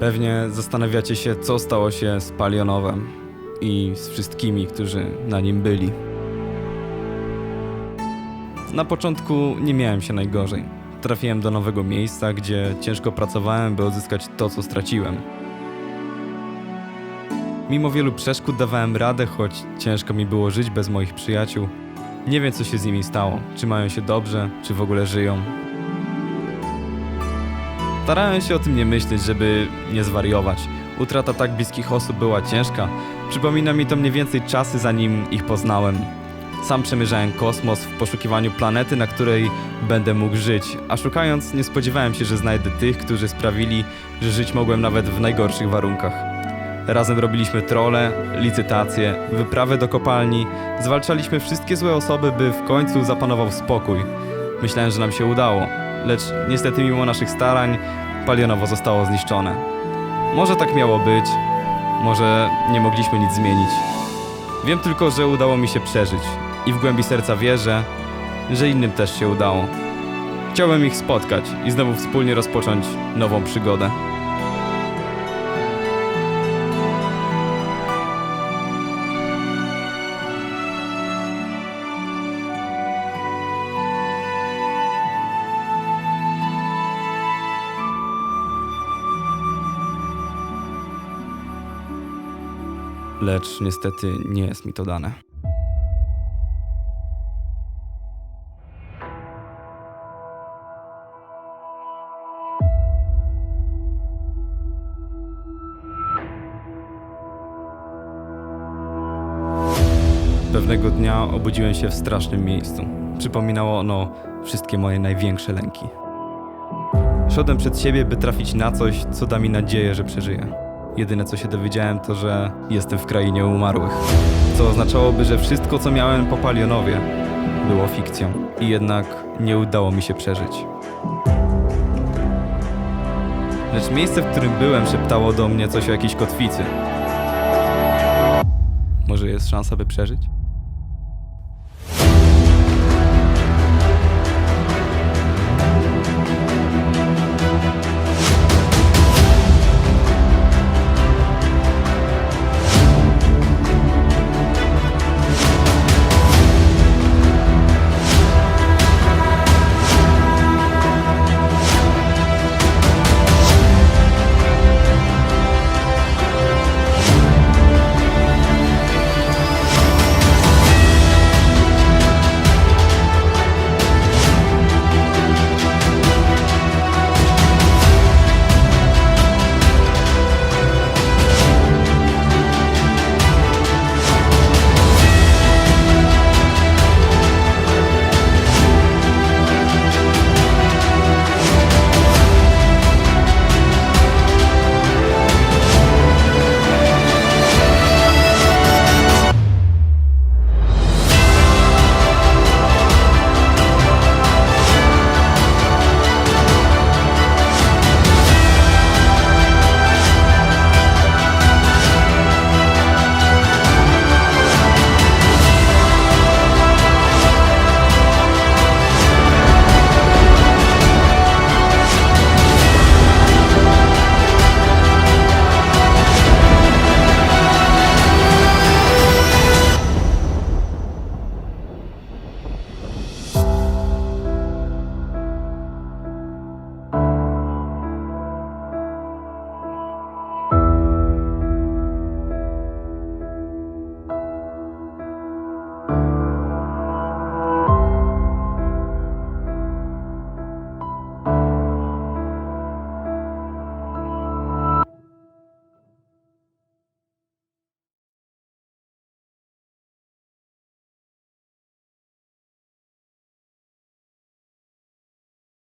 Pewnie zastanawiacie się, co stało się z Palionowem i z wszystkimi, którzy na nim byli. Na początku nie miałem się najgorzej. Trafiłem do nowego miejsca, gdzie ciężko pracowałem, by odzyskać to, co straciłem. Mimo wielu przeszkód dawałem radę, choć ciężko mi było żyć bez moich przyjaciół. Nie wiem, co się z nimi stało. Czy mają się dobrze, czy w ogóle żyją. Starałem się o tym nie myśleć, żeby nie zwariować. Utrata tak bliskich osób była ciężka. Przypomina mi to mniej więcej czasy, zanim ich poznałem. Sam przemierzałem kosmos w poszukiwaniu planety, na której będę mógł żyć, a szukając nie spodziewałem się, że znajdę tych, którzy sprawili, że żyć mogłem nawet w najgorszych warunkach. Razem robiliśmy trole, licytacje, wyprawy do kopalni, zwalczaliśmy wszystkie złe osoby, by w końcu zapanował spokój. Myślałem, że nam się udało, lecz niestety mimo naszych starań Palionowo zostało zniszczone. Może tak miało być, może nie mogliśmy nic zmienić. Wiem tylko, że udało mi się przeżyć i w głębi serca wierzę, że innym też się udało. Chciałbym ich spotkać i znowu wspólnie rozpocząć nową przygodę. Lecz niestety nie jest mi to dane. Pewnego dnia obudziłem się w strasznym miejscu. Przypominało ono wszystkie moje największe lęki. Szedłem przed siebie, by trafić na coś, co da mi nadzieję, że przeżyję. Jedyne co się dowiedziałem, to że jestem w krainie umarłych. Co oznaczałoby, że wszystko, co miałem po Palionowie, było fikcją. I jednak nie udało mi się przeżyć. Lecz miejsce, w którym byłem, szeptało do mnie coś o jakiejś kotwicy. Może jest szansa, by przeżyć?